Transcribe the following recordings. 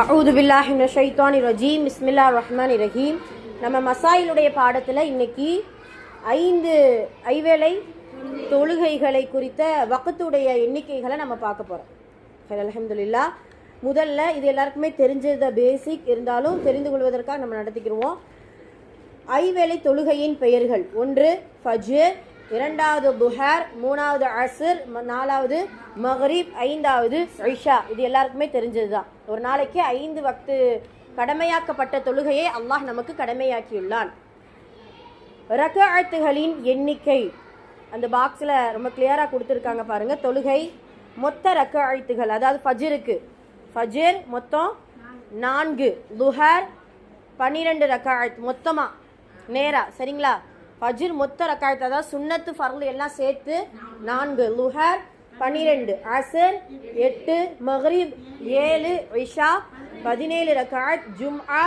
அவுது பில்லாஹின் ஷைத்தானி ரஜீம். இஸ்மில்லா ரஹ்மான் ரஹீம். நம்ம மசாயிலுடைய பாடத்தில் இன்னைக்கு ஐந்து ஐவேளை தொழுகைகளை குறித்த வக்கத்துடைய எண்ணிக்கைகளை நம்ம பார்க்க போகிறோம் அலமதுல்லா முதல்ல இது எல்லாருக்குமே தெரிஞ்சத பேசிக் இருந்தாலும் தெரிந்து கொள்வதற்காக நம்ம நடத்திக்கிடுவோம் ஐவேளை தொழுகையின் பெயர்கள். ஒன்று ஃபஜ்ர் இரண்டாவது புஹார் மூணாவது அசர் நாலாவது மஹரீப் ஐந்தாவது ஐஷா இது எல்லாருக்குமே தெரிஞ்சது தான் ஒரு நாளைக்கு ஐந்து வக்து கடமையாக்கப்பட்ட தொழுகையை அல்லாஹ் நமக்கு கடமையாக்கியுள்ளான். ரகாத்துகளின் எண்ணிக்கை. அந்த பாக்ஸில் ரொம்ப கிளியராக கொடுத்துருக்காங்க பாருங்கள் தொழுகை மொத்த ரக்காத்துகள் அதாவது ஃபஜிருக்கு. ஃபஜிர் மொத்தம் நான்கு. துஹர் பன்னிரெண்டு ரக்காத் மொத்தமாக நேரா. சரிங்களா? ஹஜிர் மொத்த ரக்காயத்தை அதாவது சுண்ணத்து ஃபர்ல் எல்லாம் சேர்த்து நான்கு. லுஹர் பன்னிரெண்டு அசர் எட்டு. மஹ்ரிப் ஏழு. இஷா பதினேழு ரக்காத் ஜும்ஆ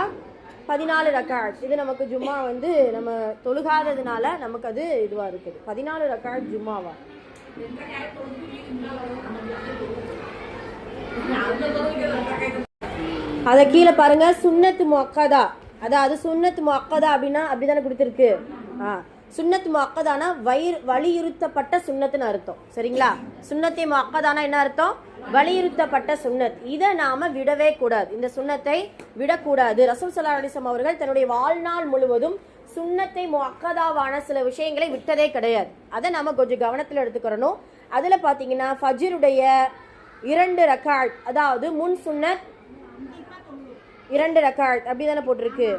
பதினாலு ரக்காத் இது நமக்கு ஜும்மா வந்து நம்ம தொழுகாததுனால நமக்கு அது இதுவாக இருக்குது. பதினாலு ரக்காத் ஜும்மாவா அதை கீழே பாருங்க. சுன்னத்து மொக்கதா அதாவது சுண்ணத்து மொக்கதா அப்படின்னா அப்படிதானே கொடுத்துருக்கு? ஆ சுன்னத்து முக்கதானா வயிறு வலியுறுத்தப்பட்ட சுண்ணத்துன்னு அர்த்தம். சரிங்களா? சுண்ணத்தை முக்கதானா என்ன அர்த்தம்? வலியுறுத்தப்பட்ட சுண்ணத். இதை நாம விடவே கூடாது. இந்த சுண்ணத்தை விடக்கூடாது. ரசூல் சல்லா அலிஸ்லாம் அவர்கள் தன்னுடைய வாழ்நாள் முழுவதும் சுண்ணத்தை முக்கதாவான சில விஷயங்களை விட்டதே கிடையாது. அதை நாம கொஞ்சம் கவனத்தில் எடுத்துக்கிறணும். அதில் பார்த்தீங்கன்னா ஃபஜ்ருடைய இரண்டு ரெக்கார்ட் அதாவது முன் சுன்னத் இரண்டு ரெக்கார்ட் அப்படி தானே போட்டிருக்கு?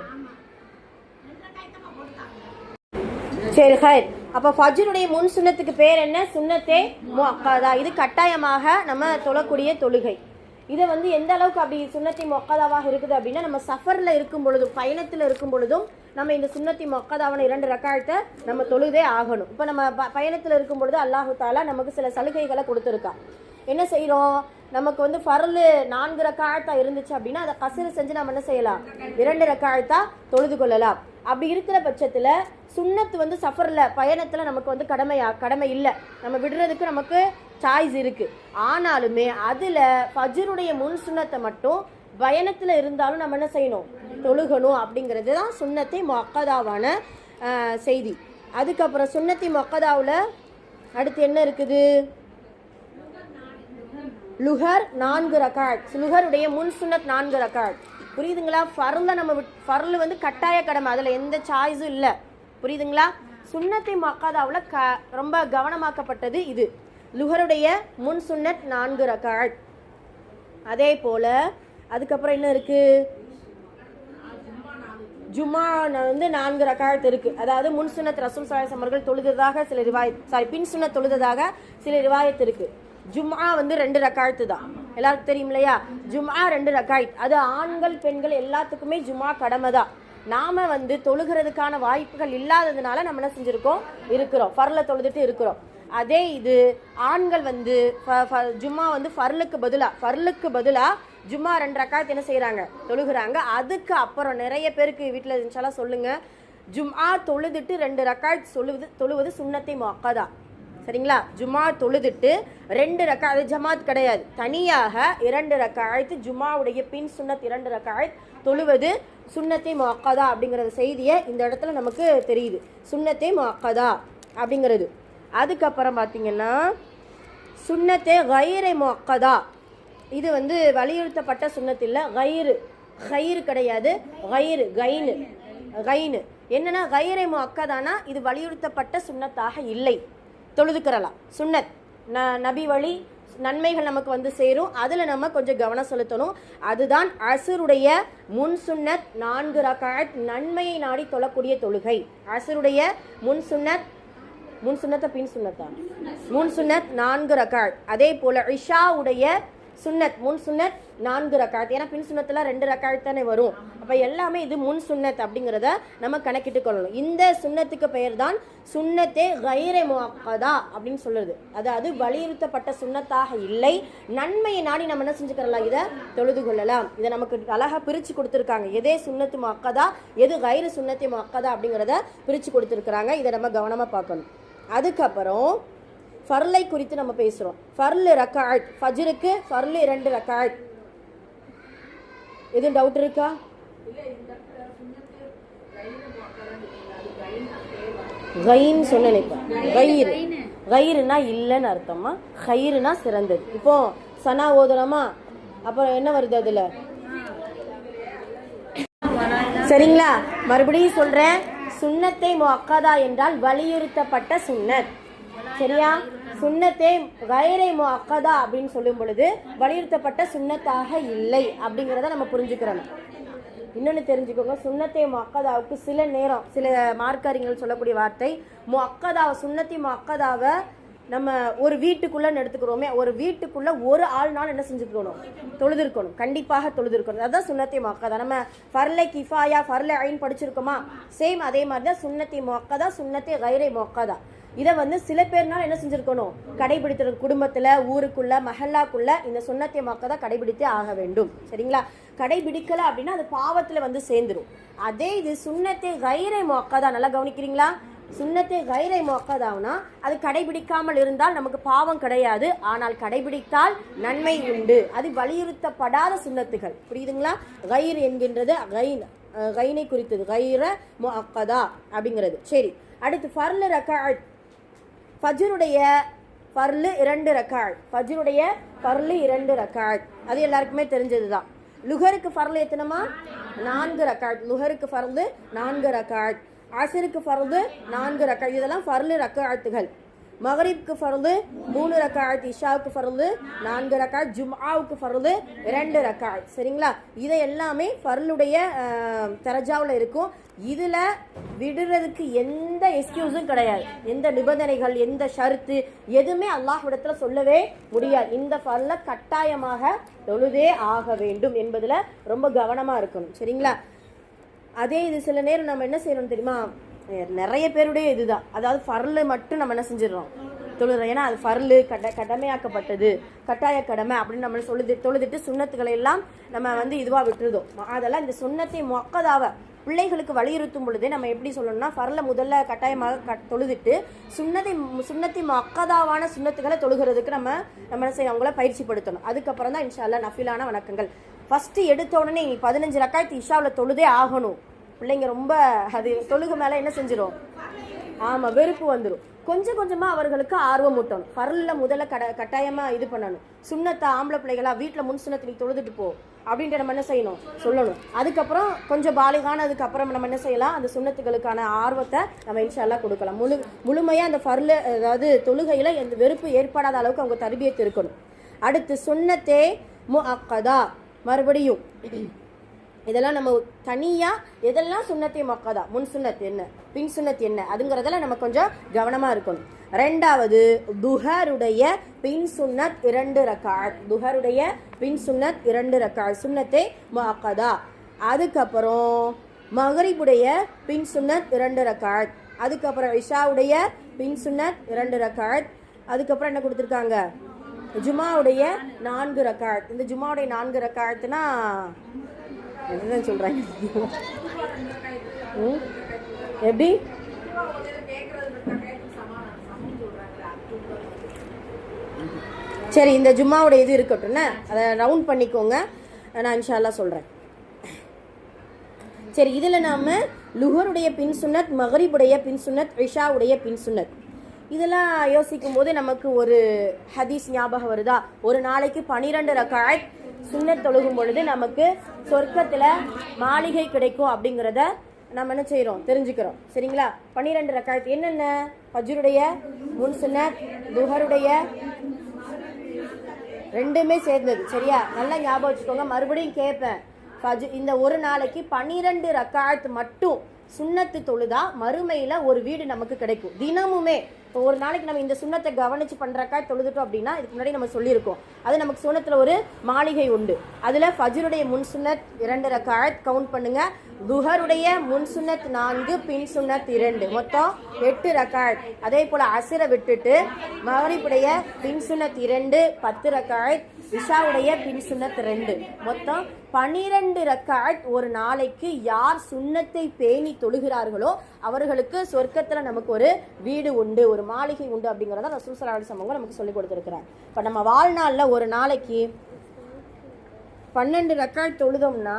சரி ஹைர். அப்போ ஃபஜ்ருடைய முன் சுண்ணத்துக்கு பேர் என்ன? சுண்ணத்தே மொக்காதா இது கட்டாயமாக நம்ம தொழக்கூடிய தொழுகை. இதை வந்து எந்த அளவுக்கு அப்படி சுன்னத்தி மொக்கதாவாக இருக்குது அப்படின்னா நம்ம சஃபரில் இருக்கும் பொழுதும் பயணத்தில் இருக்கும் பொழுதும் நம்ம இந்த சுன்னத்தி மொக்கதாவான இரண்டு ரக்காயத்தை நம்ம தொழுதே ஆகணும். இப்போ நம்ம ப பயணத்தில் இருக்கும் பொழுது அல்லாஹு தாலா நமக்கு சில சலுகைகளை கொடுத்துருக்கா. என்ன செய்கிறோம் நமக்கு வந்து ஃபர்லு நான்கு ரக்காயத்தா இருந்துச்சு அப்படின்னா அதை கசிறு செஞ்சு நம்ம என்ன செய்யலாம்? இரண்டு ரக்காயத்தா தொழுது கொள்ளலாம். அப்படி இருக்கிற பட்சத்தில் சுண்ணத்து வந்து சஃபரில் பயணத்தில் நமக்கு வந்து கடமையா கடமை இல்லை. நம்ம விடுறதுக்கு நமக்கு சாய்ஸ் இருக்குது ஆனாலுமே அதில் ஃபஜருடைய முன் சுன்னத்தை மட்டும் பயணத்தில் இருந்தாலும் நம்ம என்ன செய்யணும்? தொழுகணும் அப்படிங்கிறது தான் சுண்ணத்தை மொக்கதாவான செய்தி. அதுக்கப்புறம் சுன்னத்தி மொக்கதாவில் அடுத்து என்ன இருக்குது? லுஹர் நான்கு ரகாட் லுஹருடைய முன் சுன்னத் நான்கு ரெக்கார்ட் புரியுதுங்களா? ஃபர்ல நம்ம விட்- ஃபர்ல் வந்து கட்டாய கடமை. அதில் எந்த சாய்ஸும் இல்லை. புரியுதுங்களா? சுன்னத்தை மக்காதாவில் க ரொம்ப கவனமாக்கப்பட்டது இது. லுஹருடைய முன் சுன்னத் நான்கு ரகாட் அதே போல் அதுக்கப்புறம் என்ன இருக்குது ஜும்மா வந்து நான்கு ரக்காயத்து இருக்கு. அதாவது முன் சுன்னத் ரசூல் சாயஸ் அவர்கள் தொழுததாக சில ரிவாயத் சாரி பின் சுன்னத் தொழுததாக சில ரிவாயத் இருக்குது ஜும்ஆ வந்து ரெண்டு ரக்காயத்து தான். எல்லாருக்கும் தெரியும் இல்லையா ஜும்ஆ ரெண்டு ரக்காயத். அது ஆண்கள் பெண்கள் எல்லாத்துக்குமே ஜும்ஆ கடமை தான். நாம் வந்து தொழுகிறதுக்கான வாய்ப்புகள் இல்லாததுனால நம்ம என்ன செஞ்சுருக்கோம் இருக்கிறோம். ஃபர்ல தொழுதுட்டு இருக்கிறோம். அதே இது ஆண்கள் வந்து ஃப- ஜும்மா வந்து ஃபர்லுக்கு பதிலாக ஃபர்லுக்கு பதிலாக ஜும்மா ரெண்டு ரக்காயத்து என்ன செய்கிறாங்க தொழுகிறாங்க. அதுக்கு அப்புறம் நிறைய பேருக்கு வீட்டில் இருந்துச்சாலாம் சொல்லுங்கள் ஜும்ஆ தொழுதுட்டு ரெண்டு ரக்காயத் சொல்லுவது தொழுவது சுன்னத்தை தான் சரிங்களா? ஜுமா தொழுதுட்டு ரெண்டு ரக்கா அது ஜமாத் கிடையாது. தனியாக இரண்டு ரக்கா அழைத்து ஜுமாவுடைய பின் சுண்ணத் இரண்டு ரக்காயத் தொழுவது சுண்ணத்தை மொக்கதா அப்படிங்கிறத செய்தியை இந்த இடத்துல நமக்கு தெரியுது. சுண்ணத்தை மொக்கதா அப்படிங்கிறது. அதுக்கப்புறம் பார்த்தீங்கன்னா சுண்ணத்தை கயிறை மொக்கதா இது வந்து வலியுறுத்தப்பட்ட சுண்ணத்து இல்லை கயிறு. கயிறு கிடையாது கயிறு கைனு கைனு என்னன்னா கயிறை மொக்கதானா இது வலியுறுத்தப்பட்ட சுண்ணத்தாக இல்லை. தொழுதுக்கிறலாம். சுன்னத் ந நபி வழி நன்மைகள் நமக்கு வந்து சேரும். அதில் நம்ம கொஞ்சம் கவனம் செலுத்தணும். அதுதான் அசுருடைய முன் சுன்னத் நான்கு ரகாயத் நன்மையை நாடி தொழக்கூடிய தொழுகை. அசுருடைய முன் சுன்னத் முன் சுன்னத்தை பின் சுண்ணத்தா? முன் சுன்னத் நான்கு ரக்காத் அதே போல் இஷாவுடைய சுன்னத் முன் சுன்னத் நான்கு ரக்காத் ஏன்னா பின் சுண்ணத்தில் ரெண்டு ரக்காத் தானே வரும். அப்போ எல்லாமே இது முன் சுன்னத் அப்படிங்கிறத நம்ம கணக்கிட்டு கொள்ளணும். இந்த சுன்னத்துக்கு பெயர் தான் சுன்னத்தே கைரே முகதா அப்படின்னு சொல்லுது அதாவது வலியுறுத்தப்பட்ட சுன்னத்தாக இல்லை. நன்மையை நாடி நம்ம என்ன செஞ்சுக்கிறலாம்? இதை தொழுது கொள்ளலாம். இதை நமக்கு அழகாக பிரித்து கொடுத்துருக்காங்க. எதே சுன்னத்து மக்கதா எது கைரு சுன்னத்தை மக்கதா அப்படிங்கிறத பிரித்து கொடுத்துருக்குறாங்க. இதை நம்ம கவனமாக பார்க்கணும். அதுக்கப்புறம் ஃபர்லை குறித்து நம்ம பேசுகிறோம் ஃபர்லு ரக்காட் ஃபஜ்ருக்கு ஃபர்லு இரண்டு ரக்காட் எதுவும் டவுட் இருக்கா? கைன்னு சொன்னேன் இப்போ. கயிறு. கயிறுனா இல்லைன்னு அர்த்தமா? கயிறுனா சிறந்தது. இப்போ சனா ஓதுறோமா அப்புறம் என்ன வருது அதுல? சரிங்களா? மறுபடியும் சொல்றேன். சுண்ணத்தை முஅக்கதா என்றால் வலியுறுத்தப்பட்ட சுண்ணத். சரியா? சுண்ணத்தே கைரை முஅக்கதா அப்படின்னு சொல்லும் பொழுது வலியுறுத்தப்பட்ட சுண்ணத்தாக இல்லை அப்படிங்கிறத நம்ம புரிஞ்சுக்கிறோம். இன்னொன்று தெரிஞ்சுக்கோங்க சுண்ணத்தை மொக்கதாவுக்கு சில நேரம் சில மார்க்கறிஞர்கள் சொல்லக்கூடிய வார்த்தை முஅக்கதாவை சுன்னத்தி முஅக்கதாவை நம்ம ஒரு வீட்டுக்குள்ளே எடுத்துக்கிறோமே ஒரு வீட்டுக்குள்ளே ஒரு ஆள் நாள் என்ன செஞ்சுக்கணும்? தொழுதுருக்கணும் கண்டிப்பாக தொழுதுருக்கணும். அதான் சுண்ணத்தை மொக்கதா நம்ம ஃபர்லை கிஃபாயா ஃபர்லை ஐன் படிச்சிருக்கோமா? சேம் அதே மாதிரி தான் சுண்ணத்தை மொக்கதா சுண்ணத்தை கைரை மொக்கதா இதை வந்து சில பேர்னால என்ன செஞ்சிருக்கணும்? கடைபிடித்த குடும்பத்துல ஊருக்குள்ள மஹல்லாக்குள்ள இந்த சுன்னத்தை மக்கள் தான் கடைபிடித்தே ஆக வேண்டும். சரிங்களா? கடைபிடிக்கல அப்படின்னா அது பாவத்துல வந்து சேர்ந்துரும். அதே இது சுண்ணத்தை கைரை மொக்கதா நல்லா கவனிக்கிறீங்களா? சுண்ணத்தை கைரை மொக்கதாவுனா அது கடைபிடிக்காமல் இருந்தால் நமக்கு பாவம் கிடையாது. ஆனால் கடைபிடித்தால் நன்மை உண்டு. அது வலியுறுத்தப்படாத சுன்னத்துகள் புரியுதுங்களா? கயிறு என்கின்றது கைன் கைனை குறித்தது. கைர மொக்கதா அப்படிங்கிறது. சரி. அடுத்து ஃபர்ல ரக்காத் ஃபஜ்ருடைய ஃபர்லு இரண்டு ரக்காத் ஃபஜ்ருடைய ஃபர்லு இரண்டு ரக்காத் அது எல்லாருக்குமே தெரிஞ்சது தான் லுகருக்கு ஃபர்லு எத்தனமா? நான்கு ரக்காத் லுகருக்கு ஃபர்லு நான்கு ரக்காத் அசருக்கு ஃபர்லு நான்கு ரக்காத் இதெல்லாம் ஃபர்லு ரக்காத்துகள் மகரிப்க்கு ஃபர்லு மூணு ரக்காத் இஷாவுக்கு ஃபர்லு நான்கு ரக்காத் ஜும்ஆவுக்கு ஃபர்லு ரெண்டு ரக்காத் சரிங்களா? இதை எல்லாமே ஃபர்லுடைய தரஜாவில் இருக்கும். இதில் விடுறதுக்கு எந்த எக்ஸ்கியூஸும் கிடையாது. எந்த நிபந்தனைகள் எந்த ஷருத்து எதுவுமே அல்லாஹ்விடத்துல சொல்லவே முடியாது. இந்த ஃபர்ல கட்டாயமாக தொழுதே ஆக வேண்டும் என்பதில் ரொம்ப கவனமாக இருக்கணும். சரிங்களா? அதே இது சில நேரம் நம்ம என்ன செய்யணும் தெரியுமா? நிறைய பேருடைய இதுதான். அதாவது ஃபர்லு மட்டும் நம்ம என்ன செஞ்சிடறோம்? தொழுறோம். ஏன்னா அது ஃபர்லு கட கடமையாக்கப்பட்டது. கட்டாய கடமை அப்படின்னு நம்ம சொல்லுது தொழுதுட்டு சுண்ணத்துக்களை எல்லாம் நம்ம வந்து இதுவாக விட்டுருதோம். அதெல்லாம் இந்த சுண்ணத்தை மொக்கதாக பிள்ளைகளுக்கு வலியுறுத்தும் பொழுது நம்ம எப்படி சொல்லணும்னா ஃபர்ல முதல்ல கட்டாயமாக க தொழுதுட்டு சுண்ணத்தை சுண்ணத்தி மக்கதாவான சுண்ணத்துக்களை தொழுகிறதுக்கு நம்ம நம்ம என்ன செய்யணும்? அவங்கள பயிற்சிப்படுத்தணும். அதுக்கப்புறம் தான் இன்ஷால்லா நஃபிலான வணக்கங்கள். ஃபஸ்ட்டு எடுத்த உடனே நீ பதினஞ்சு ரக்காயத்து இஷாவில் தொழுதே ஆகணும். பிள்ளைங்க ரொம்ப அது தொழுகு மேலே என்ன செஞ்சிடும் ஆமாம் வெறுப்பு வந்துடும் கொஞ்சம் கொஞ்சமாக அவர்களுக்கு ஆர்வம் ஊட்டணும் ஃபர்ல முதல்ல கட கட்டாயமாக இது பண்ணணும். சுண்ணத்தை ஆம்பளை பிள்ளைகளா வீட்டில் முன் சுண்ணத்தை நீ தொழுதுட்டு போ. அப்படின்ட்டு நம்ம என்ன செய்யணும்? சொல்லணும். அதுக்கப்புறம் கொஞ்சம் பாலிகானதுக்கு அப்புறம் நம்ம என்ன செய்யலாம்? அந்த சுண்ணத்துகளுக்கான ஆர்வத்தை நம்ம இன்ஷால்லாம் கொடுக்கலாம். முழு முழுமையாக அந்த ஃபர்ல அதாவது தொழுகையில் எந்த வெறுப்பு ஏற்படாத அளவுக்கு அவங்க தர்பியத்து இருக்கணும். அடுத்து சுண்ணத்தே மு அக்கதா மறுபடியும் இதெல்லாம் நம்ம தனியாக எதெல்லாம் சுண்ணத்தை மக்காதா? முன் சுண்ணத் என்ன? பின் சுண்ணத் என்ன? அதுங்கிறதெல்லாம் நம்ம கொஞ்சம் கவனமாக இருக்கணும். ரெண்டாவது துஹருடைய பின் சுன்னத் இரண்டு ரக்காத் துஹருடைய பின் சுன்னத் இரண்டு ரக்காத் சுன்னத்தை மக்காதா? அதுக்கப்புறம் மகரிபுடைய பின் சுன்னத் இரண்டு ரக்காத் அதுக்கப்புறம் இஷாவுடைய பின் சுன்னத் இரண்டு ரக்காத் அதுக்கப்புறம் என்ன கொடுத்துருக்காங்க? ஜுமாவுடைய நான்கு ரக்காத் இந்த ஜுமாவுடைய நான்கு ரக்காத்துனா என்னதான் சொல்கிறாங்க ம்? எப்படி? சரி இந்த ஜும்மாவோட இது இருக்கட்டும்னா அதை ரவுண்ட் பண்ணிக்கோங்க. நான் இன்ஷால்லா சொல்கிறேன் சரி இதில் நாம லுஹருடைய பின் சுன்னத் மஹரிபுடைய பின் சுன்னத் ரிஷாவுடைய பின் சுன்னத். இதெல்லாம் யோசிக்கும் போது நமக்கு ஒரு ஹதீஸ் ஞாபகம் வருதா? ஒரு நாளைக்கு பனிரெண்டு ரக்காயத் சுண்ணத் தொழுகும் பொழுது நமக்கு சொர்க்கத்தில் மாளிகை கிடைக்கும் அப்படிங்கிறத நம்ம என்ன செய்கிறோம் தெரிஞ்சுக்கிறோம். சரிங்களா? பன்னிரெண்டு ரக்காயத்து. என்னென்ன? பஜ்ருடைய முன் சுன்னத் துஹருடைய ரெண்டுமே சேர்ந்தது. சரியா? நல்லா ஞாபகம் வச்சுக்கோங்க. மறுபடியும் கேட்பேன். ஃபஜ் இந்த ஒரு நாளைக்கு பன்னிரெண்டு ரக்காயத்து மட்டும் சுண்ணத்து தொழுதா மறுமையில் ஒரு வீடு நமக்கு கிடைக்கும். தினமுமே இப்போ ஒரு நாளைக்கு நம்ம இந்த சுண்ணத்தை கவனிச்சு பண்ணுறக்கா தொழுதுட்டோம் அப்படின்னா இதுக்கு முன்னாடி நம்ம சொல்லியிருக்கோம். அது நமக்கு சுண்ணத்தில் ஒரு மாளிகை உண்டு. அதில் ஃபஜருடைய முன் சுண்ணத் இரண்டு ரக்காத் கவுண்ட் பண்ணுங்க. துஹருடைய முன் சுன்னத் நான்கு பின் சுண்ணத் இரண்டு. மொத்தம் எட்டு ரக்காத் அதே போல் அசிரை விட்டுட்டு மகரிப்புடைய பின் சுண்ணத் இரண்டு பத்து ரக்காத் இஷாவுடைய பின் சுன்னத் ரெண்டு. மொத்தம் பனிரெண்டு ரக்காட் ஒரு நாளைக்கு யார் சுன்னத்தை பேணி தொழுகிறார்களோ அவர்களுக்கு சொர்க்கத்தில் நமக்கு ஒரு வீடு உண்டு ஒரு மாளிகை உண்டு அப்படிங்கிறத ரசூசலாடி சமூகம் நமக்கு சொல்லி கொடுத்துருக்கிறார். இப்போ நம்ம வாழ்நாளில் ஒரு நாளைக்கு பன்னெண்டு ரக்காட் தொழுதோம்னா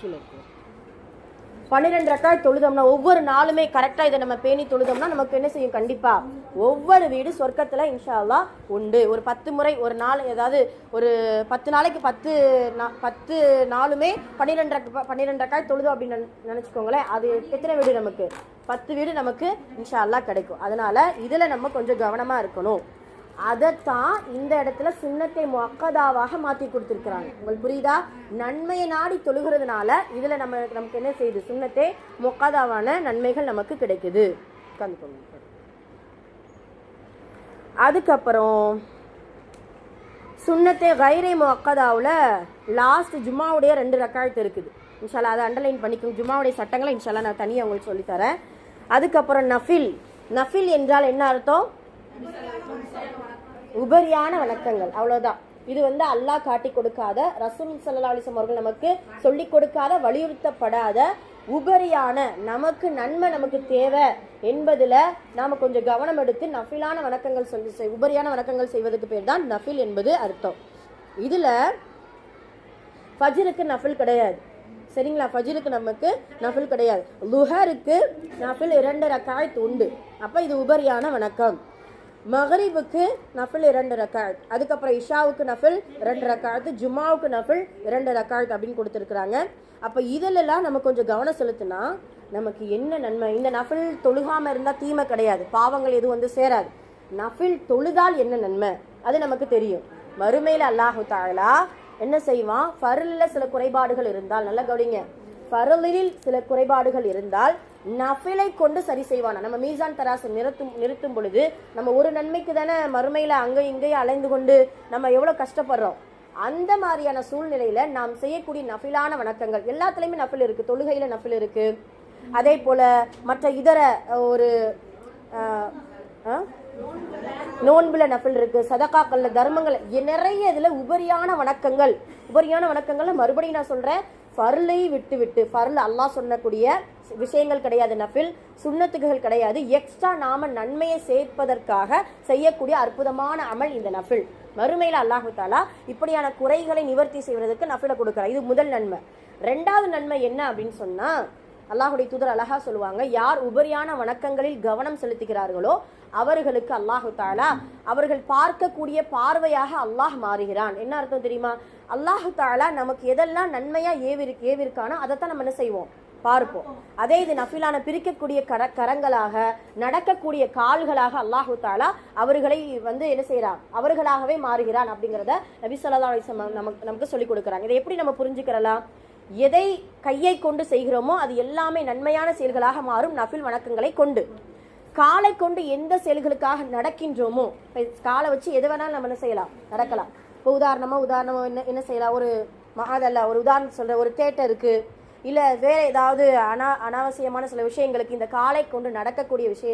கிழக்கு பன்னிரெண்டு ரெக்காய் தொழுதோம்னா ஒவ்வொரு நாளுமே கரெக்டாக இதை நம்ம பேணி தொழுதோம்னா நமக்கு என்ன செய்யும்? கண்டிப்பாக ஒவ்வொரு வீடு சொர்க்கத்தில் இன்ஷால்லா உண்டு. ஒரு பத்து முறை ஒரு நாள் ஏதாவது ஒரு பத்து நாளைக்கு பத்து நா- பத்து நாளுமே பன்னிரெண்டு பன்னிரெண்டு ரெக்காய் தொழுதோம் அப்படின்னு நினச்சிக்கோங்களேன். அது எத்தனை வீடு நமக்கு? பத்து வீடு நமக்கு இன்ஷா கிடைக்கும். அதனால் இதில் நம்ம கொஞ்சம் கவனமாக இருக்கணும். அதைத்தான் இந்த இடத்துல சுண்ணத்தை மொக்கதாவாக மாற்றி கொடுத்துருக்குறாங்க. உங்களுக்கு புரியுதா? நன்மையை நாடி தொழுகிறதுனால இதில் நம்ம நமக்கு என்ன செய்யுது? சுண்ணத்தை மொக்கதாவான நன்மைகள் நமக்கு கிடைக்குது. அதுக்கப்புறம் சுண்ணத்தை கைரை மொக்கதாவில் லாஸ்ட் ஜும்மாவுடைய ரெண்டு ரக்காயத்து இருக்குது. இன்ஷால்லா அதை அண்டர்லைன் பண்ணிக்கோங்க. ஜும்மாவுடைய சட்டங்களை இன்ஷால்லா நான் தனியாக உங்களுக்கு சொல்லித்தரேன் அதுக்கப்புறம் நஃபில். நஃபில் என்றால் என்ன அர்த்தம்? உபரியான வணக்கங்கள். அவ்வளவுதான். இது வந்து அல்லாஹ் காட்டி கொடுக்காத ரசூல் சல்லா அலிசம் அவர்கள் நமக்கு சொல்லி கொடுக்காத வலியுறுத்தப்படாத உபரியான நமக்கு நன்மை நமக்கு தேவை என்பதில் நாம் கொஞ்சம் கவனம் எடுத்து நஃபிலான வணக்கங்கள் சொல்லி உபரியான வணக்கங்கள் செய்வதற்கு பேர் தான் நஃபில் என்பது அர்த்தம். இதில் ஃபஜ்ருக்கு நஃபில் கிடையாது. சரிங்களா? ஃபஜ்ருக்கு நமக்கு நஃபில் கிடையாது. லுஹருக்கு நஃபில் இரண்டு ரக்காயத்து உண்டு. அப்போ இது உபரியான வணக்கம். மகரிபுக்கு நஃபில் இரண்டு ரக்காயத் அதுக்கப்புறம் இஷாவுக்கு நஃபில் ரெண்டு ரக்காயத்து ஜுமாவுக்கு நஃபில் இரண்டு ரக்காயத் அப்படின்னு கொடுத்துருக்குறாங்க. அப்போ இதிலெல்லாம் நம்ம கொஞ்சம் கவனம் செலுத்தினா நமக்கு என்ன நன்மை? இந்த நஃபில் தொழுகாமல் இருந்தால் தீமை கிடையாது. பாவங்கள் எதுவும் வந்து சேராது. நஃபில் தொழுதால் என்ன நன்மை? அது நமக்கு தெரியும். மறுமையில் அல்லாஹு தாலா என்ன செய்வான்? ஃபருளில் சில குறைபாடுகள் இருந்தால் நல்லா கவனிங்க. ஃபருளில் சில குறைபாடுகள் இருந்தால் நஃபிலை கொண்டு சரி செய்வானா? நம்ம மீசான் தராசு நிறுத்தும் நிறுத்தும் பொழுது நம்ம ஒரு நன்மைக்கு தானே மறுமையில் அங்கே இங்கேயே அலைந்து கொண்டு நம்ம எவ்வளோ கஷ்டப்படுறோம்? அந்த மாதிரியான சூழ்நிலையில நாம் செய்யக்கூடிய நஃபிலான வணக்கங்கள் எல்லாத்துலேயுமே நஃபில் இருக்கு. தொழுகையில நஃபில் இருக்கு. அதே போல மற்ற இதர ஒரு நோன்புல நஃபில் இருக்கு. சதகாக்கள்ல தர்மங்கள் நிறைய இதுல உபரியான வணக்கங்கள். உபரியான வணக்கங்கள்ல மறுபடியும் நான் சொல்றேன் ஃபர்லை விட்டு விட்டு ஃபர்ல் அல்லாஹ் சொன்னக்கூடிய விஷயங்கள் கிடையாது நஃபில். சுண்ணத்துக்குகள் கிடையாது. எக்ஸ்ட்ரா நாம நன்மையை சேர்ப்பதற்காக செய்யக்கூடிய அற்புதமான அமல் இந்த நஃபில். மறுமையில் அல்லாஹு தாலா இப்படியான குறைகளை நிவர்த்தி செய்வதற்கு நஃபிலை கொடுக்குறார். இது முதல் நன்மை. ரெண்டாவது நன்மை என்ன அப்படின்னு சொன்னா அல்லாஹுடைய தூதர் அழகா சொல்லுவாங்க யார் உபரியான வணக்கங்களில் கவனம் செலுத்துகிறார்களோ அவர்களுக்கு அல்லாஹு தாலா அவர்கள் பார்க்கக்கூடிய பார்வையாக அல்லாஹ் மாறுகிறான். என்ன அர்த்தம் தெரியுமா? அல்லாஹு தாலா நமக்கு எதெல்லாம் நன்மையா ஏவிரு ஏவிருக்கானோ அதைத்தான் நம்ம என்ன செய்வோம்? பார்ப்போம். அதே இது நஃபிலான பிரிக்கக்கூடிய கர கரங்களாக நடக்கக்கூடிய கால்களாக அல்லாஹு தாலா அவர்களை வந்து என்ன செய்றான் அவர்களாகவே மாறுகிறான் அப்படிங்கிறத நபி சொல்லா நமக்கு நமக்கு சொல்லிக் கொடுக்குறாங்க. இதை எப்படி நம்ம புரிஞ்சுக்கிறலாம் எதை கையை கொண்டு செய்கிறோமோ அது எல்லாமே நன்மையான செயல்களாக மாறும் நஃபில் வணக்கங்களை கொண்டு. காலை கொண்டு எந்த செயல்களுக்காக நடக்கின்றோமோ காலை வச்சு எது வேணாலும் நம்ம என்ன செய்யலாம்? நடக்கலாம். இப்போ உதாரணமாக உதாரணமாக என்ன என்ன செய்யலாம்? ஒரு மகாதல்ல ஒரு உதாரணம் சொல்கிற ஒரு தேட்டருக்கு இல்லை வேற ஏதாவது அனா அனாவசியமான சில விஷயங்களுக்கு இந்த காலை கொண்டு நடக்கக்கூடிய விஷய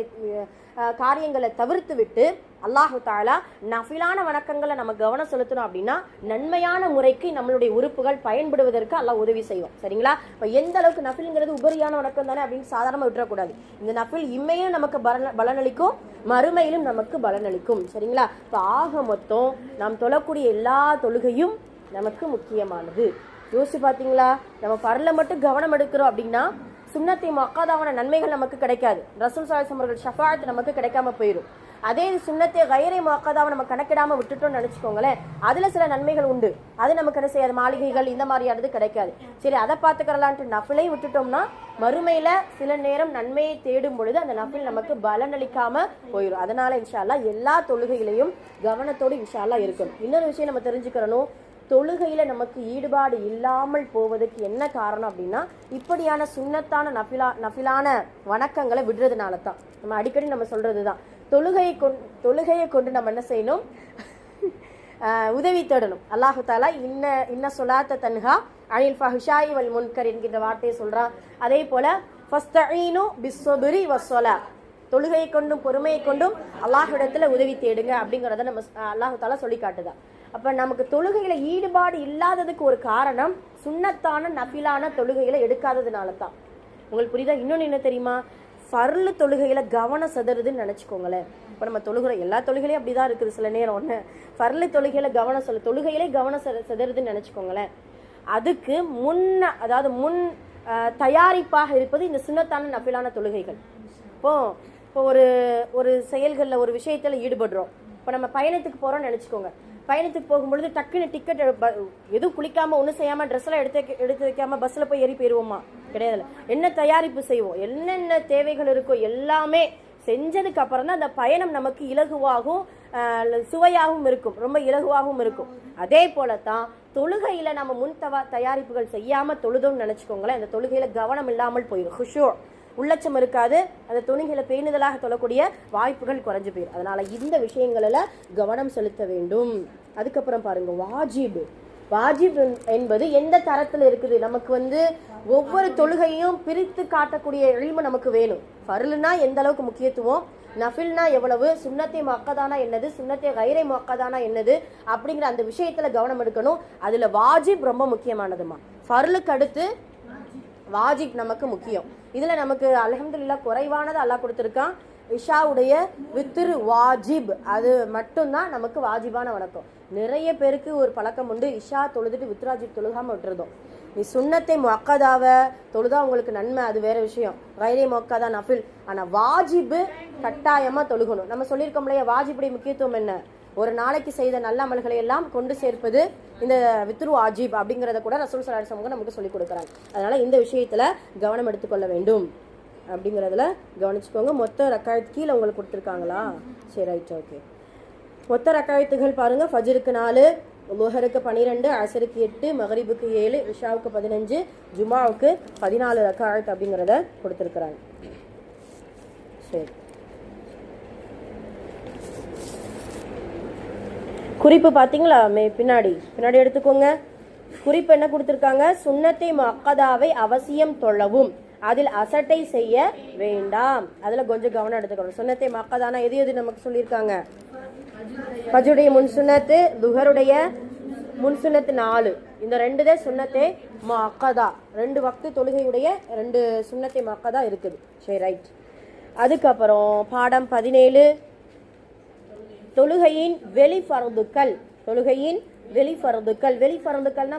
காரியங்களை தவிர்த்து விட்டு அல்லாஹு தாலா நஃபிலான வணக்கங்களை நம்ம கவனம் செலுத்தணும் அப்படின்னா நன்மையான முறைக்கு நம்மளுடைய உறுப்புகள் பயன்படுவதற்கு அல்லாஹ் உதவி செய்வோம் சரிங்களா? இப்போ எந்த அளவுக்கு நஃபில்ங்கிறது உபரியான வணக்கம் தானே அப்படின்னு சாதாரணமாக விட்டுறக்கூடாது. இந்த நஃபில் இம்மையும் நமக்கு பலன பலனளிக்கும் மறுமையிலும் நமக்கு பலனளிக்கும். சரிங்களா? இப்போ ஆக மொத்தம் நாம் தொழக்கூடிய எல்லா தொழுகையும் நமக்கு முக்கியமானது. யோசிச்சு பார்த்தீங்களா நம்ம பரல மட்டும் கவனம் எடுக்கிறோம் அப்படின்னா சுண்ணத்தை மக்காதாவான நன்மைகள் நமக்கு கிடைக்காது. ரசூல் சாஹிப் அவர்கள் ஷஃபாத்து நமக்கு கிடைக்காம போயிடும். அதே இது சுண்ணத்தை கயிறை மக்காதாவை நம்ம கணக்கிடாம விட்டுட்டோம்னு நினச்சிக்கோங்களேன் அதில் சில நன்மைகள் உண்டு. அது நமக்கு என்ன செய்யாது? மாளிகைகள் இந்த மாதிரியானது கிடைக்காது. சரி அதை பார்த்துக்கிறலான்ட்டு நஃபிலை விட்டுட்டோம்னா மறுமையில் சில நேரம் நன்மையை தேடும் பொழுது அந்த நஃபில் நமக்கு பலனளிக்காம போயிடும் அதனால் இன்ஷால்லா எல்லா தொழுகையிலையும் கவனத்தோடு இன்ஷால்லா இருக்கணும். இன்னொரு விஷயம் நம்ம தெரிஞ்சுக்கிறணும். தொழுகையில் நமக்கு ஈடுபாடு இல்லாமல் போவதற்கு என்ன காரணம் அப்படின்னா இப்படியான சுண்ணத்தான நஃபிலா நஃபிலான வணக்கங்களை விடுறதுனால தான். நம்ம அடிக்கடி நம்ம சொல்கிறது தான் தொழுகையை கொண் தொழுகையை கொண்டு நம்ம என்ன செய்யணும்? உதவி தேடணும். அல்லாஹு தாலா இன்ன இன்ன சொல்லாத்த தன்ஹா அனில் ஃபஹுஷாய் வல் முன்கர் என்கின்ற வார்த்தையை சொல்றான் அதே போல ஃபஸ்தீனு பிஸ்வபுரி வசோலா தொழுகையை கொண்டும் பொறுமையை கொண்டும் அல்லாஹ்விடத்துல உதவி தேடுங்க அப்படிங்கிறத நம்ம அல்லாஹு தாலா சொல்லி காட்டுதான் அப்போ நமக்கு தொழுகையில் ஈடுபாடு இல்லாததுக்கு ஒரு காரணம் சுண்ணத்தான நபிலான தொழுகைகளை எடுக்காததுனால தான் உங்களுக்கு புரியுதா? இன்னொன்று என்ன தெரியுமா? ஃபர்லு தொழுகையில் கவனம் செதறுதுன்னு நினச்சிக்கோங்களேன். இப்போ நம்ம தொழுகிற எல்லா தொழுகையிலையும் அப்படிதான் இருக்குது சில நேரம். ஒன்று ஃபர்லு தொழுகையில் கவனம் சொல்ல தொழுகையிலே கவனம் செத செதறுதுன்னு அதுக்கு முன்ன அதாவது முன் தயாரிப்பாக இருப்பது இந்த சுன்னத்தான நபிலான தொழுகைகள். இப்போ இப்போ ஒரு ஒரு செயல்களில் ஒரு விஷயத்தில் ஈடுபடுறோம். இப்போ நம்ம பயணத்துக்கு போகிறோம்னு நினச்சிக்கோங்க. பயணத்துக்கு போகும்பொழுது டக்குன்னு டிக்கெட் எதுவும் குளிக்காமல் ஒன்றும் செய்யாமல் ட்ரெஸ்லாம் எடுத்து வைக்க- எடுத்து வைக்காமல் பஸ்ஸில் போய் ஏறி போயிடுவோமா கிடையாதுல என்ன தயாரிப்பு செய்வோம்? என்னென்ன தேவைகள் இருக்கோ எல்லாமே செஞ்சதுக்கு அப்புறம் தான் அந்த பயணம் நமக்கு இலகுவாகவும் சுவையாகவும் இருக்கும். ரொம்ப இலகுவாகவும் இருக்கும். அதே போல தான் தொழுகையில் நம்ம முன் தவா தயாரிப்புகள் செய்யாமல் தொழுதோம்னு நினச்சிக்கோங்களேன். அந்த தொழுகையில் கவனம் இல்லாமல் போயிடும் ஹுஷோர் உள்ளச்சம் இருக்காது. அந்த துணிகளை பேணுதலாக தொழக்கூடிய வாய்ப்புகள் குறைஞ்சு போயிடும் அதனால் இந்த விஷயங்களில் கவனம் செலுத்த வேண்டும். அதுக்கப்புறம் பாருங்கள் வாஜிப். வாஜிப் என்பது எந்த தரத்தில் இருக்குது? நமக்கு வந்து ஒவ்வொரு தொழுகையும் பிரித்து காட்டக்கூடிய எளிமை நமக்கு வேணும். ஃபர்லுனா எந்த அளவுக்கு முக்கியத்துவம்? நஃபில்னா எவ்வளவு? சுண்ணத்தை மக்கதானா என்னது? சுண்ணத்தை கைரை மக்கதானா என்னது? அப்படிங்கிற அந்த விஷயத்துல கவனம் எடுக்கணும். அதுல வாஜிப் ரொம்ப முக்கியமானதுமா. ஃபருலுக்கு அடுத்து வாஜிப் நமக்கு முக்கியம். இதுல நமக்கு அலஹம்துல்லா குறைவானது அல்லா கொடுத்துருக்கான் இஷாவுடைய வித்திரு வாஜிப். அது மட்டும்தான் நமக்கு வாஜிபான வணக்கம். நிறைய பேருக்கு ஒரு பழக்கம் உண்டு இஷா தொழுதுட்டு வித்ராஜிப் தொழுகாம விட்டுருதோம் நீ சுண்ணத்தை மொக்கதாவ தொழுதா உங்களுக்கு நன்மை அது வேற விஷயம். கைரே மொக்கதா நஃபில். ஆனா வாஜிபு கட்டாயமா தொழுகணும். நம்ம சொல்லியிருக்கோம் இல்லையா வாஜிபுடைய முக்கியத்துவம் என்ன? ஒரு நாளைக்கு செய்த நல்ல அமல்களை எல்லாம் கொண்டு சேர்ப்பது இந்த வித்ரு ஆஜிப் அப்படிங்கறத கூட ரசூல் சலாஹ் சமூக நமக்கு சொல்லிக் கொடுக்குறாங்க. அதனால இந்த விஷயத்துல கவனம் எடுத்துக்கொள்ள வேண்டும். அப்படிங்கறதுல கவனிச்சுக்கோங்க. மொத்த ரக்காயத்து கீழே உங்களுக்கு கொடுத்துருக்காங்களா? சரி ரைட் ஓகே மொத்த ரக்காயத்துகள் பாருங்க. ஃபஜருக்கு நாலு லுஹருக்கு பன்னிரெண்டு அசருக்கு எட்டு மகரிபுக்கு ஏழு இஷாவுக்கு பதினஞ்சு ஜுமாவுக்கு பதினாலு ரக்காயத் அப்படிங்கிறத கொடுத்துருக்குறாங்க. சரி. குறிப்பு பார்த்தீங்களா? மே பின்னாடி. பின்னாடி எடுத்துக்கோங்க. குறிப்பு என்ன கொடுத்துருக்காங்க? சுண்ணத்தை மக்கதாவை அவசியம் தொழவும். அதில் அசட்டை செய்ய வேண்டாம். அதில் கொஞ்சம் கவனம் எடுத்துக்கணும். சுண்ணத்தை மக்கதானா? எது எது நமக்கு சொல்லியிருக்காங்க? பஜுடைய முன் சுன்னத்து துகருடைய முன் சுண்ணத்து நாலு. இந்த ரெண்டு தான் சுண்ணத்தை மக்கதா. ரெண்டு வக்து தொழுகையுடைய ரெண்டு சுண்ணத்தை மக்கதா இருக்குது. சரி ரைட் அதுக்கப்புறம் பாடம் பதினேழு. தொழுகையின் வெளி தொழுகையின் வெளி ஃபரதுக்கள்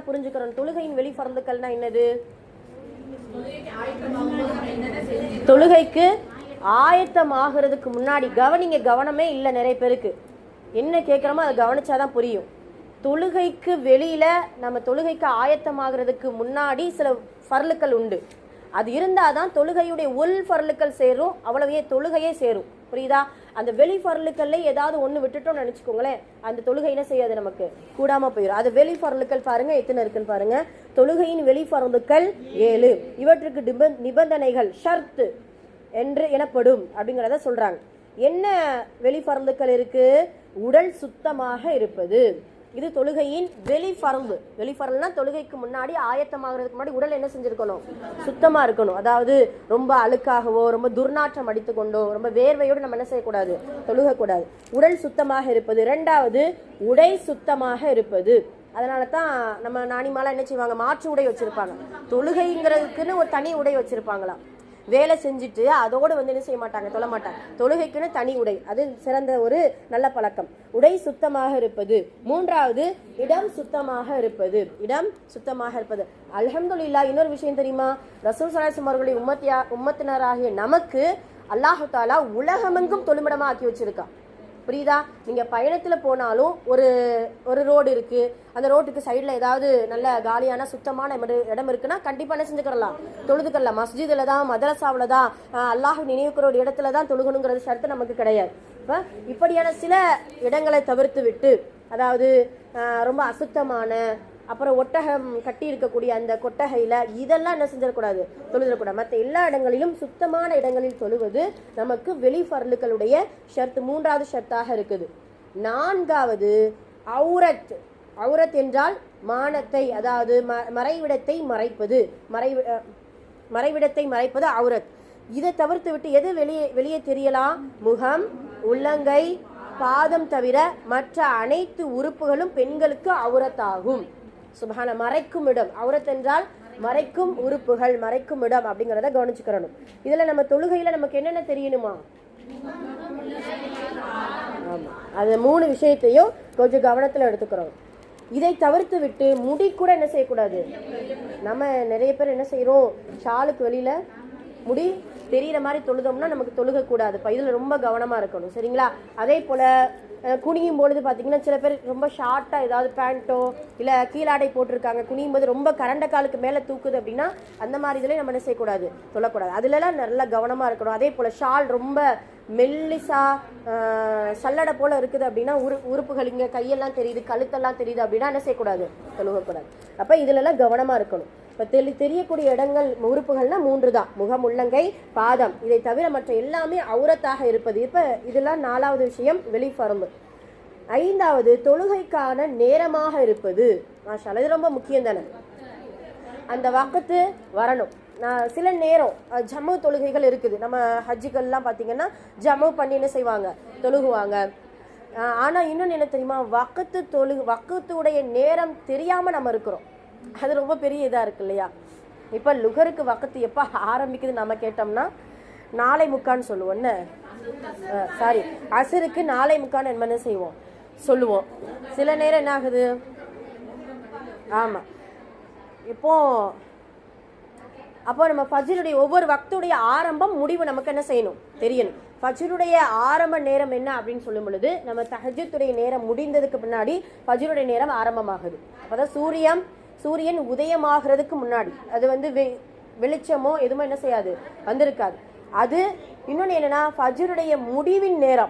புரிஞ்சுக்கிறோம். தொழுகையின் வெளிஃபரதுக்கள்னா என்னது? தொழுகைக்கு ஆயத்தம் ஆகுறதுக்கு முன்னாடி கவனிங்க. கவனமே இல்லை நிறைய பேருக்கு. என்ன கேட்குறோமோ அதை கவனிச்சாதான் புரியும். தொழுகைக்கு வெளியில நம்ம தொழுகைக்கு ஆயத்தமாகிறதுக்கு முன்னாடி சில பரலுக்கள் உண்டு. அது இருந்தாதான் தொழுகையுடைய உள் ஃபர்லுக்கள் சேரும். அவ்வளவே தொழுகையே சேரும். புரியுதா? அந்த வெளி ஃபர்லுக்கள்ல ஏதாவது ஒன்று விட்டுட்டோம்னு நினச்சிக்கோங்களேன் அந்த தொழுகை என்ன செய்யாது நமக்கு? கூடாமல் போயிடும் அது வெளி பொருளுக்கள் பாருங்க எத்தனை இருக்குன்னு பாருங்க. தொழுகையின் வெளி ஃபர்லுக்கள் ஏழு. இவற்றுக்கு நிப- நிபந்தனைகள் ஷர்த்து என்று எனப்படும் அப்படிங்கிறத சொல்றாங்க. என்ன வெளி ஃபர்லுக்கள் இருக்கு? உடல் சுத்தமாக இருப்பது. இது தொழுகையின் வெளி ஃபரந்து தொழுகைக்கு முன்னாடி ஆயத்தமாகிறதுக்கு முன்னாடி உடல் என்ன செஞ்சிருக்கணும்? சுத்தமா இருக்கணும். அதாவது ரொம்ப அழுக்காகவோ ரொம்ப துர்நாற்றம் அடித்துக்கொண்டோ ரொம்ப வேர்வையோடு நம்ம என்ன செய்யக்கூடாது? தொழுகக்கூடாது. உடல் சுத்தமாக இருப்பது. ரெண்டாவது உடை சுத்தமாக இருப்பது. அதனால தான் நம்ம நாணிமாலாம் என்ன செய்வாங்க? மாற்று உடை வச்சிருப்பாங்க. தொழுகைங்கிறதுக்குன்னு ஒரு தனி உடை வச்சிருப்பாங்களாம். வேலை செஞ்சுட்டு அதோடு வந்து என்ன செய்ய மாட்டாங்க? தொழ மாட்டாங்க. தொழுகைக்குன்னு தனி உடை. அது சிறந்த ஒரு நல்ல பழக்கம். உடை சுத்தமாக இருப்பது. மூன்றாவது இடம் சுத்தமாக இருப்பது. இடம் சுத்தமாக இருப்பது. அலமதுல்லா இன்னொரு விஷயம் தெரியுமா? ரசூல் சலாசம் அவர்களுடைய உம்மத்தியா உம்மத்தினராகிய நமக்கு அல்லாஹு தாலா உலகமெங்கும் தொழுமிடமா ஆக்கி வச்சிருக்கான் புரியுதா? நீங்கள் பயணத்தில் போனாலும் ஒரு ஒரு ரோடு இருக்குது அந்த ரோட்டுக்கு சைடில் ஏதாவது நல்ல காலியான சுத்தமான இடம் இருக்குன்னா கண்டிப்பாக என்ன செஞ்சுக்கிறலாம்? தொழுதுக்கலாம் மஸ்ஜிதில் தான் மதரசாவில் தான் அல்லாஹு அல்லாஹ் நினைவுக்கிற ஒரு இடத்துல தான் தொழுகணுங்கிறது ஷர்த்து நமக்கு கிடையாது. இப்போ இப்படியான சில இடங்களை தவிர்த்து விட்டு அதாவது ரொம்ப அசுத்தமான அப்புறம் ஒட்டகம் கட்டி இருக்கக்கூடிய அந்த கொட்டகையில் இதெல்லாம் என்ன செஞ்சிடக்கூடாது? தொழுதக்கூடாது மற்ற எல்லா இடங்களிலும் சுத்தமான இடங்களில் தொழுவது நமக்கு வெளி ஃபர்லுக்களுடைய ஷர்த் மூன்றாவது ஷர்த்தாக இருக்குது. நான்காவது அவுரத். அவுரத் என்றால் மானத்தை அதாவது ம- மறைவிடத்தை மறைப்பது. மறை மறைவிடத்தை மறைப்பது அவுரத். இதை தவிர்த்து விட்டு எது வெளியே வெளியே தெரியலாம்? முகம் உள்ளங்கை பாதம் தவிர மற்ற அனைத்து உறுப்புகளும் பெண்களுக்கு அவுரத்தாகும். சுபஹான மறைக்கும் இடம். அவுரத் என்றால் மறைக்கும் உறுப்புகள் மறைக்கும் இடம் அப்படிங்கிறத கவனிச்சுக்கிறணும். இதுல நம்ம தொழுகையில நமக்கு என்னென்ன தெரியணுமா? ஆமா. அது மூணு விஷயத்தையும் கொஞ்சம் கவனத்துல எடுத்துக்கிறோம். இதை தவிர்த்து விட்டு முடி கூட என்ன செய்யக்கூடாது? நம்ம நிறைய பேர் என்ன செய்கிறோம் ஷாலுக்கு வெளியில முடி தெரியிற மாதிரி தொழுதோம்னா நமக்கு தொழுக கூடாது இப்ப இதுல ரொம்ப கவனமா இருக்கணும். சரிங்களா? அதே போல குனியும் பொழுது பார்த்தீங்கன்னா சில பேர் ரொம்ப ஷார்ட்டாக ஏதாவது பேண்ட்டோ இல்லை கீழாடை போட்டிருக்காங்க. குனியும் போது ரொம்ப கரண்ட காலுக்கு மேலே தூக்குது அப்படின்னா அந்த மாதிரி இதில் நம்ம என்ன செய்யக்கூடாது சொல்லக்கூடாது. அதுலலாம் நல்லா கவனமாக இருக்கணும். அதே போல் ஷால் ரொம்ப மெல்லிசா சல்லடை போல இருக்குது அப்படின்னா உரு உறுப்புகள் இங்கே கையெல்லாம் தெரியுது கழுத்தெல்லாம் தெரியுது அப்படின்னா என்ன செய்யக்கூடாது? தொழுகக்கூடாது அப்போ இதுலலாம் கவனமாக இருக்கணும். இப்போ தெளி தெரியக்கூடிய இடங்கள் உறுப்புகள்னா மூன்று தான் முகம் உள்ளங்கை பாதம். இதை தவிர மற்ற எல்லாமே அவுரத்தாக இருப்பது. இப்போ இதெல்லாம் நாலாவது விஷயம் வெளிப்பரம்பு. ஐந்தாவது தொழுகைக்கான நேரமாக இருப்பது. மாஷா இது ரொம்ப முக்கியம் தானே அந்த வக்கத்து வரணும். நான் சில நேரம் ஜம்மு தொழுகைகள் இருக்குது. நம்ம ஹஜ்ஜுகள்லாம் பார்த்தீங்கன்னா ஜம்மு பண்ணி என்ன செய்வாங்க தொழுகுவாங்க. ஆனால் இன்னொன்று என்ன தெரியுமா? வக்கத்து தொழு வக்கத்துடைய நேரம் தெரியாமல் நம்ம இருக்கிறோம். அது ரொம்ப பெரிய இதாக இருக்கு இல்லையா? இப்போ லுகருக்கு வக்கத்து எப்போ ஆரம்பிக்குது நம்ம கேட்டோம்னா நாளை முக்கான்னு சொல்லுவோம். என்ன? சாரி அசருக்கு நாளை முக்கான்னு என்ன செய்வோம்? சொல்லுவோம். சில நேரம் என்ன ஆகுது? ஆமாம் இப்போது அப்போ நம்ம ஃபஜ்ருடைய ஒவ்வொரு வக்துடைய ஆரம்பம் முடிவு நமக்கு என்ன செய்யணும்? தெரியணும். ஃபஜ்ருடைய ஆரம்ப நேரம் என்ன அப்படின்னு சொல்லும் பொழுது நம்ம தஹஜத்துடைய நேரம் முடிந்ததுக்கு பின்னாடி ஃபஜ்ருடைய நேரம் ஆரம்பமாகுது. அப்போதான் சூரியன் சூரியன் உதயமாகிறதுக்கு முன்னாடி அது வந்து வெ- வெளிச்சமோ எதுவுமே என்ன செய்யாது? வந்திருக்காது. அது இன்னொன்று என்னென்னா ஃபஜ்ருடைய முடிவின் நேரம்.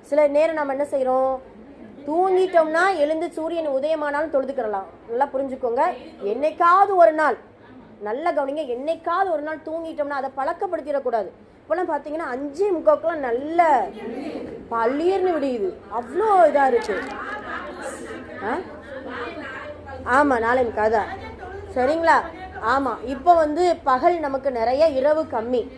சில நேரம் நம்ம என்ன செய்கிறோம் தூங்கிட்டோம்னா எழுந்து சூரியன் உதயமானாலும் தொழுதுக்கிறலாம். நல்லா புரிஞ்சுக்கோங்க. என்னைக்காவது ஒரு நாள் நல்ல கவனிங்க. என்னைக்காவது ஒரு நாள் தூங்கிட்டோம்னா அதை பழக்கப்படுத்திடக்கூடாது. இப்போலாம் பார்த்தீங்கன்னா அஞ்சே முக்காவுக்குலாம் நல்ல பள்ளீர்னு விடியுது. அவ்வளோ இதாக இருக்கு. ஆ? ஆமாம் நாளை கதை. சரிங்களா? ஆமாம் இப்போ வந்து பகல் நமக்கு நிறைய இரவு கம்மி.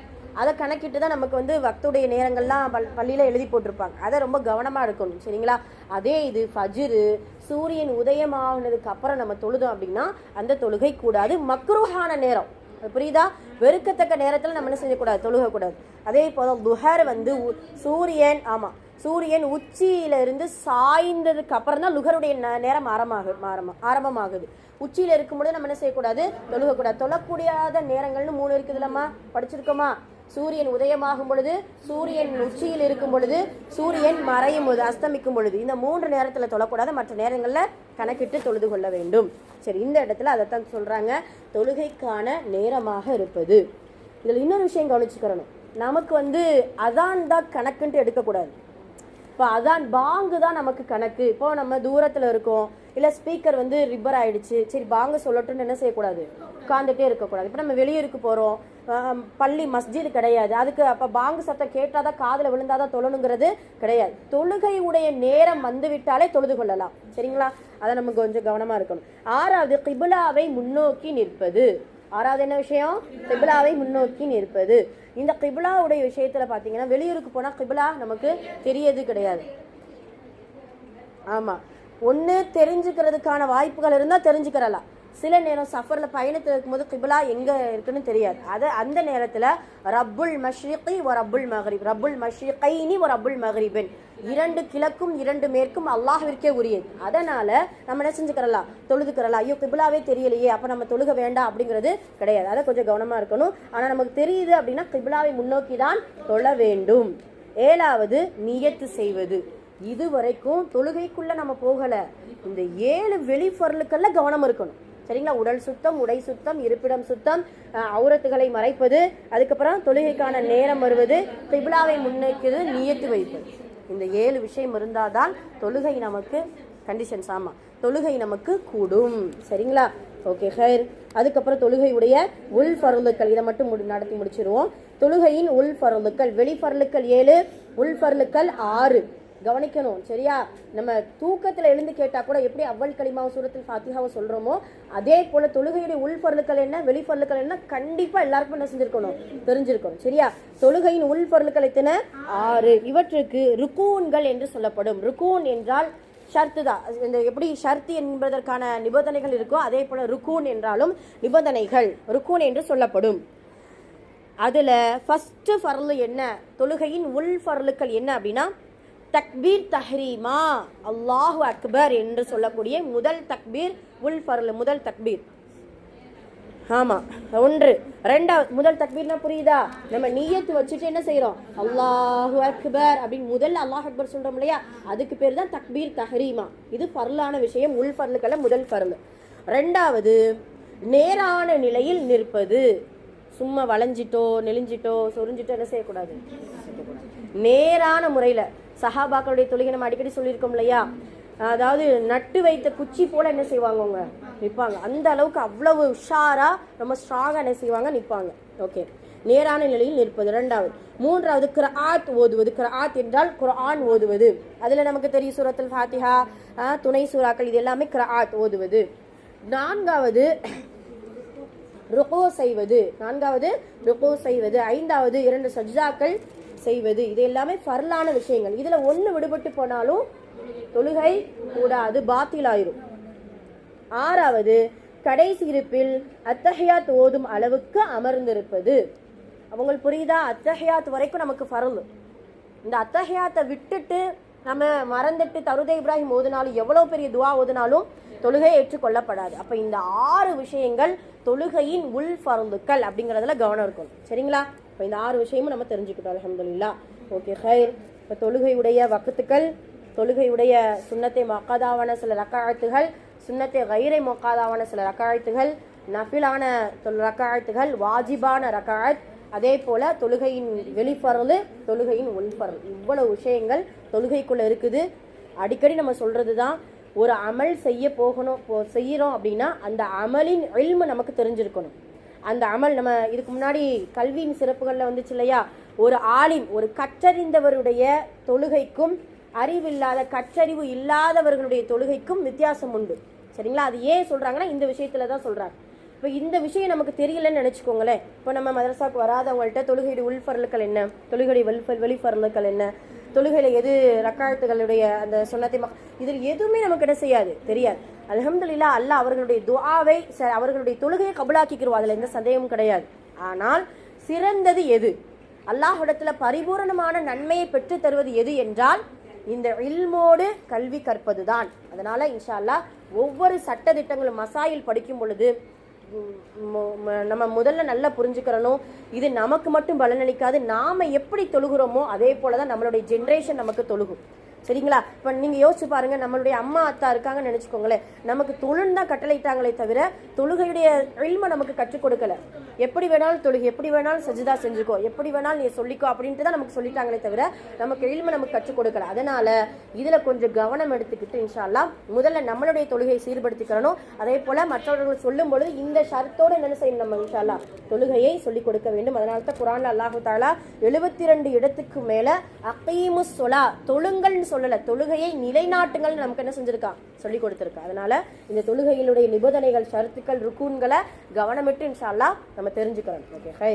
அதை கணக்கிட்டு தான் நமக்கு வந்து வக்துடைய நேரங்கள்லாம் பல் பள்ளியில் எழுதி போட்டிருப்பாங்க. அதை ரொம்ப கவனமாக இருக்கணும் சரிங்களா? அதே இது ஃபஜ்ரு சூரியன் உதயமாகினதுக்கு அப்புறம் நம்ம தொழுதோம் அப்படின்னா அந்த தொழுகை கூடாது. மக்ரூஹான நேரம். புரியுதா? வெறுக்கத்தக்க நேரத்தில் நம்ம என்ன செய்யக்கூடாது? தொழுகக்கூடாது. அதே போல துஹர் வந்து உ- சூரியன் ஆமாம் சூரியன் உச்சியிலிருந்து சாய்ந்ததுக்கு அப்புறம் தான் லுகருடைய ந- நேரம் ஆரம்பமாக ஆரம்பம் ஆரம்பமாகுது. உச்சியில் இருக்கும்போது நம்ம என்ன செய்யக்கூடாது? தொழுகக்கூடாது. தொழக்கூடியாத நேரங்கள்னு மூணு இருக்குது இல்லம்மா படிச்சிருக்கோமா? சூரியன் உதயமாகும் பொழுது சூரியன் உச்சியில் இருக்கும் பொழுது சூரியன் மறையும் பொழுது அஸ்தமிக்கும் பொழுது இந்த மூன்று நேரத்தில் தொழக்கூடாது மற்ற நேரங்களில் கணக்கிட்டு தொழுது கொள்ள வேண்டும். சரி இந்த இடத்துல அதைத்தான் சொல்கிறாங்க தொழுகைக்கான நேரமாக இருப்பது. இதில் இன்னொரு விஷயம் கவனிச்சுக்கிறணும் நமக்கு வந்து அதான் தான் கணக்குன்ட்டு எடுக்கக்கூடாது. இப்போ அதான் பாங்கு தான் நமக்கு கணக்கு. இப்போ நம்ம தூரத்தில் இருக்கோம். இல்லை ஸ்பீக்கர் வந்து ரிப்பர் ஆயிடுச்சு. சரி பாங்கு சொல்லட்டும்னு என்ன செய்யக்கூடாது? உட்காந்துட்டே இருக்கக்கூடாது. இப்போ நம்ம வெளியூருக்கு போகிறோம் பள்ளி மஸ்ஜித் கிடையாது. அதுக்கு அப்போ பாங்கு சத்தம் கேட்டால் தான் காதில் விழுந்தாதான் தொழணுங்கிறது கிடையாது. தொழுகை உடைய நேரம் வந்து விட்டாலே தொழுது கொள்ளலாம். சரிங்களா? அதை நம்ம கொஞ்சம் கவனமாக இருக்கணும். ஆறாவது கிபிலாவை முன்னோக்கி நிற்பது. ஆறாவது என்ன விஷயம்? கிபிலாவை முன்னோக்கி நிற்பது. இந்த கிபிலாவுடைய விஷயத்துல பாத்தீங்கன்னா வெளியூருக்கு போனா கிபிலா நமக்கு தெரியது கிடையாது. ஆமா. ஒன்று தெரிஞ்சுக்கிறதுக்கான வாய்ப்புகள் இருந்தால் தெரிஞ்சுக்கிறலாம். சில நேரம் சஃபரில் பயணத்தில் இருக்கும்போது கிபிலா எங்கே இருக்குன்னு தெரியாது. அது அந்த நேரத்தில் ரப்புல் மஷ்ரிகி ஒரு ரப்புல் மகரிப் ரப்புல் மஷ்ரிகைனி ஒரு ரப்புல் மகரிபின் இரண்டு கிழக்கும் இரண்டு மேற்கும் அல்லாஹிற்கே உரியது. அதனால நம்ம என்ன செஞ்சுக்கிறலாம்? தொழுதுக்கிறலாம். ஐயோ கிபிலாவே தெரியலையே. அப்போ நம்ம தொழுக வேண்டாம் அப்படிங்கிறது கிடையாது. அதை கொஞ்சம் கவனமாக இருக்கணும். ஆனால் நமக்கு தெரியுது அப்படின்னா கிபிலாவை முன்னோக்கி தான் தொழ வேண்டும். ஏழாவது நியத்து செய்வது. இது வரைக்கும் தொழுகைக்குள்ளே நம்ம போகலை. இந்த ஏழு வெளிப்பொருளுக்கள்ல கவனம் இருக்கணும். சரிங்களா? உடல் சுத்தம் உடை சுத்தம் இருப்பிடம் சுத்தம் அவுரத்துகளை மறைப்பது அதுக்கப்புறம் தொழுகைக்கான நேரம் வருவது திபிலாவை முன்னோக்கியது நியத்து வைப்பது. இந்த ஏழு விஷயம் இருந்தாதான் தொழுகை நமக்கு கண்டிஷன்ஸ் ஆமாம் தொழுகை நமக்கு கூடும். சரிங்களா? ஓகே ஹைர் அதுக்கப்புறம் தொழுகையுடைய உள் ஃபருளுக்கள் இதை மட்டும் முடி நடத்தி முடிச்சிருவோம். தொழுகையின் உள் ஃபருளுக்கள் வெளி ஏழு உள் பருளுக்கள் ஆறு. கவனிக்கணும் சரியா? நம்ம தூக்கத்தில் எழுந்து கேட்டால் கூட எப்படி அவ்வள் களிமாவும் சூரத்தில் ஃபாத்திஹாவை சொல்கிறோமோ அதே போல் தொழுகையுடைய உள் என்ன வெளி என்ன கண்டிப்பாக எல்லாருக்கும் என்ன செஞ்சுருக்கணும்? தெரிஞ்சிருக்கணும் சரியா? தொழுகையின் உள் பொருட்கள் எத்தனை? ஆறு. இவற்றுக்கு ருக்கூன்கள் என்று சொல்லப்படும். ருக்கூன் என்றால் ஷர்த்து தான். இந்த எப்படி ஷர்த்து என்பதற்கான நிபந்தனைகள் இருக்கோ அதே போல் ருக்கூன் என்றாலும் நிபந்தனைகள். ருக்கூன் என்று சொல்லப்படும். அதில் ஃபஸ்ட்டு ஃபர்லு என்ன? தொழுகையின் உள் ஃபர்லுக்கள் என்ன அப்படின்னா தக்பீர் தஹ்ரீமா. அல்லாஹு அக்பர் என்று சொல்லக்கூடிய முதல் தக்பீர் உல் ஃபர்லு முதல் தக்பீர். ஆமாம் ஒன்று. ரெண்டாவது முதல் தக்பீர்னா புரியுதா? நம்ம நீயத்து வச்சுட்டு என்ன செய்கிறோம் அல்லாஹு அக்பர் அப்படின்னு முதல்ல அல்லாஹ் அக்பர் சொல்கிறோம் இல்லையா? அதுக்கு பேர் தான் தக்பீர் தஹ்ரீமா. இது ஃபர்லான விஷயம் உள் ஃபர்லுக்கல்ல முதல் ஃபர்லு. ரெண்டாவது நேரான நிலையில் நிற்பது. சும்மா வளைஞ்சிட்டோ நெளிஞ்சிட்டோ சொரிஞ்சிட்டோ என்ன செய்யக்கூடாது? நேரான முறையில். சஹாபாக்களுடைய தொழுகை நம்ம அடிக்கடி சொல்லியிருக்கோம் இல்லையா? அதாவது நட்டு வைத்த குச்சி போல என்ன செய்வாங்க அவங்க? நிற்பாங்க அந்த அளவுக்கு அவ்வளவு உஷாரா ரொம்ப ஸ்ட்ராங்காக என்ன செய்வாங்க? நிற்பாங்க ஓகே நேரான நிலையில் நிற்பது. ரெண்டாவது. மூன்றாவது கிராத் ஓதுவது. கிராத் என்றால் குரான் ஓதுவது. அதில் நமக்கு தெரியும் சூரத்தில் ஃபாத்திஹா துணை சூறாக்கள் இது எல்லாமே கிராத் ஓதுவது. நான்காவது ருகோ செய்வது. நான்காவது ருகோ செய்வது. ஐந்தாவது இரண்டு சஜ்ஜாக்கள் செய்வது. இது எல்லாமே ஃபர்லான விஷயங்கள். இதில் ஒன்று விடுபட்டு போனாலும் தொழுகை கூடாது பாத்திலாயிரும். ஆறாவது கடைசி இருப்பில் அத்தஹியாத் ஓதும் அளவுக்கு அமர்ந்திருப்பது. அவங்களுக்கு புரியுதா? அத்தஹியாத் வரைக்கும் நமக்கு ஃபரல். இந்த அத்தஹியாத்தை விட்டுட்டு நம்ம மறந்துட்டு தருதே இப்ராஹிம் ஓதுனாலும் எவ்வளோ பெரிய துவா ஓதுனாலும் தொழுகை ஏற்றுக்கொள்ளப்படாது அப்போ இந்த ஆறு விஷயங்கள் தொழுகையின் உள் ஃபரந்துக்கள் அப்படிங்கிறதுல கவனம் இருக்கும் சரிங்களா? இப்போ இந்த ஆறு விஷயமும் நம்ம தெரிஞ்சுக்கிட்டோம் அலமதுல்லா ஓகே ஹைர் இப்போ தொழுகையுடைய வக்கத்துக்கள் தொழுகையுடைய சுன்னத்தை மக்காதாவான சில ரக்காழ்த்துகள் சுன்னத்தை கயிறை மொக்காதாவான சில ரக்காழ்த்துகள் நஃபிலான ரக்காழ்த்துகள் வாஜிபான ரக்காயத் அதே போல தொழுகையின் வெளிப்பரல் தொழுகையின் உள்பரல். இவ்வளவு விஷயங்கள் தொழுகைக்குள்ள இருக்குது. அடிக்கடி நம்ம சொல்றது தான் ஒரு அமல் செய்ய போகணும் போ அப்படின்னா அந்த அமலின் எல்மு நமக்கு தெரிஞ்சிருக்கணும். அந்த அமல் நம்ம இதுக்கு முன்னாடி கல்வியின் சிறப்புகளில் வந்துச்சு இல்லையா? ஒரு ஆளின் ஒரு கற்றறிந்தவருடைய தொழுகைக்கும் அறிவில்லாத கற்றறிவு இல்லாதவர்களுடைய தொழுகைக்கும் வித்தியாசம் உண்டு. சரிங்களா? அது ஏன் சொல்கிறாங்கன்னா இந்த விஷயத்தில் தான் சொல்கிறாங்க இப்போ இந்த விஷயம் நமக்கு தெரியலன்னு நினச்சிக்கோங்களேன். இப்போ நம்ம மதரசாவுக்கு வராதவங்கள்ட்ட தொழுகையுடைய உள்ஃபரலுக்கள் என்ன? தொழுகையுடைய வெளிஃபர் வெளிஃபரலுக்கள் என்ன? தொழுகையில் எது ரக்காயத்துகளுடைய அந்த சொன்னத்தை மக் இதில் எதுவுமே நமக்கு என்ன செய்யாது? தெரியாது. அல்ஹம்துலில்லாஹ் அல்லாஹ் அவர்களுடைய துவாவை ச- அவர்களுடைய தொழுகையை கபுலாக்கிக்கிறோம் அதில் எந்த சந்தேகமும் கிடையாது. ஆனால் சிறந்தது எது? அல்லாஹிடத்தில் பரிபூரணமான நன்மையை பெற்று தருவது எது என்றால் இந்த இல்மோடு கல்வி கற்பது தான் அதனால் இன்ஷா அல்லாஹ் ஒவ்வொரு சட்ட திட்டங்களும் மசாயில் படிக்கும் பொழுது நம்ம முதல்ல நல்லா புரிஞ்சுக்கிறணும். இது நமக்கு மட்டும் பலனளிக்காது. நாம எப்படி தொழுகிறோமோ அதே போலதான் நம்மளுடைய ஜென்ரேஷன் நமக்கு தொழுகும். சரிங்களா? இப்போ நீங்க யோசிச்சு பாருங்க நம்மளுடைய அம்மா அத்தா இருக்காங்கன்னு நினைச்சுக்கோங்களேன். நமக்கு தொழுன்னு தான் கட்டளையிட்டாங்களே தவிர தொழுகையுடைய இல்ம நமக்கு கற்றுக் கொடுக்கல. எப்படி வேணாலும் தொழுகை எப்படி வேணாலும் சஜிதா செஞ்சுக்கோ எப்படி வேணாலும் நீ சொல்லிக்கோ அப்படின்ட்டு தான் நமக்கு சொல்லிட்டாங்களே தவிர நமக்கு இல்ம நமக்கு கற்றுக் கொடுக்கல. அதனால இதுல கொஞ்சம் கவனம் எடுத்துக்கிட்டு இன்ஷால்லா முதல்ல நம்மளுடைய தொழுகையை சீர்படுத்திக்கிறணும் அதே போல மற்றவர்கள் சொல்லும் பொழுது இந்த ஷர்த்தோட என்ன செய்யணும் நம்ம இன்ஷால்லா தொழுகையை சொல்லிக் கொடுக்க வேண்டும். அதனால தான் குரான் அல்லாஹு தாலா எழுபத்தி ரெண்டு இடத்துக்கு மேல அகீமு சொலா தொழுங்கள்னு சொல்லல. தொழுகையை நிலைநாட்டுங்கள் நமக்கு என்ன செஞ்சிருக்கான் சொல்லி கொடுத்திருக்கா. அதனால இந்த தொழுகையினுடைய நிபந்தனைகள் சருத்துக்கள் ருக்கூன்களை கவனமிட்டு இன்ஷால்லா நம்ம தெரிஞ்சுக்கிறோம் ஓகே ஹை